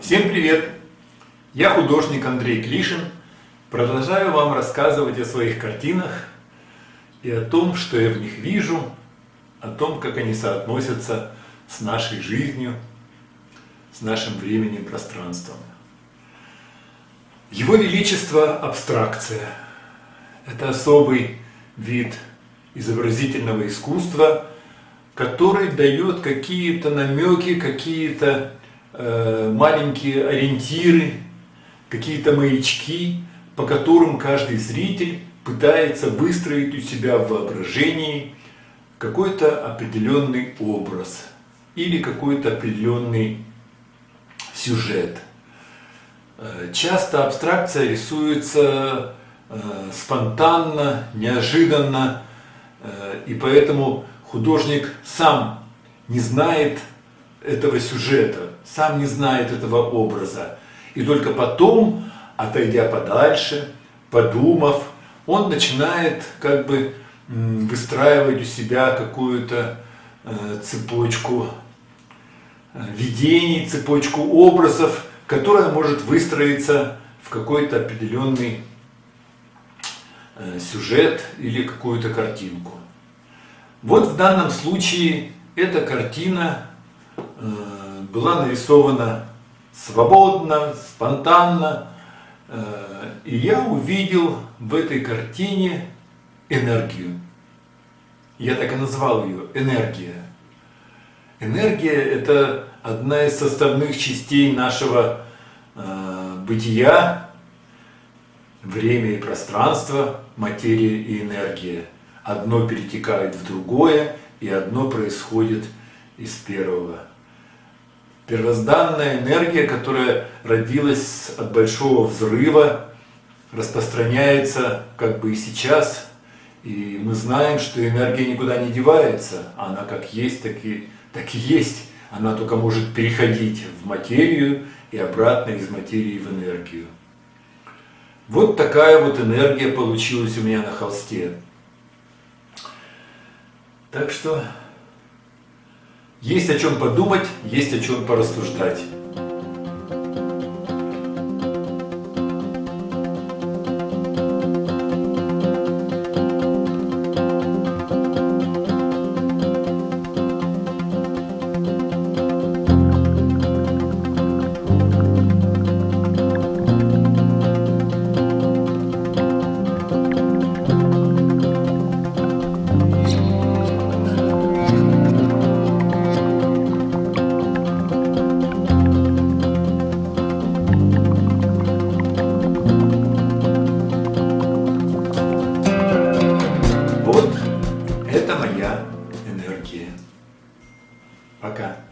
Всем привет! Я художник Андрей Клишин. Продолжаю вам рассказывать о своих картинах и о том, что я в них вижу, о том, как они соотносятся с нашей жизнью, с нашим временем и пространством. Его Величество – абстракция. Это особый вид изобразительного искусства, который дает какие-то намеки, какие-то маленькие ориентиры, какие-то маячки, по которым каждый зритель пытается выстроить у себя в воображении какой-то определенный образ или какой-то определенный сюжет. Э, часто абстракция рисуется э, спонтанно, неожиданно, э, и поэтому художник сам не знает этого сюжета, сам не знает этого образа. И только потом, отойдя подальше, подумав, он начинает как бы выстраивать у себя какую-то э, цепочку э, видений, цепочку образов, которая может выстроиться в какой-то определенный э, сюжет или какую-то картинку. Вот в данном случае эта картина была нарисована свободно, спонтанно, э, и я увидел в этой картине энергию. Я так и назвал ее энергия. Энергия – это одна из составных частей нашего э, бытия, время и пространство, материя и энергия – одно перетекает в другое, и одно происходит из первого. Первозданная энергия, которая родилась от большого взрыва, распространяется как бы и сейчас. И мы знаем, что энергия никуда не девается. Она как есть, так и, так и есть. Она только может переходить в материю и обратно из материи в энергию. Вот такая вот энергия получилась у меня на холсте. Так что есть о чем подумать, есть о чем порассуждать. Моя энергия. Пока.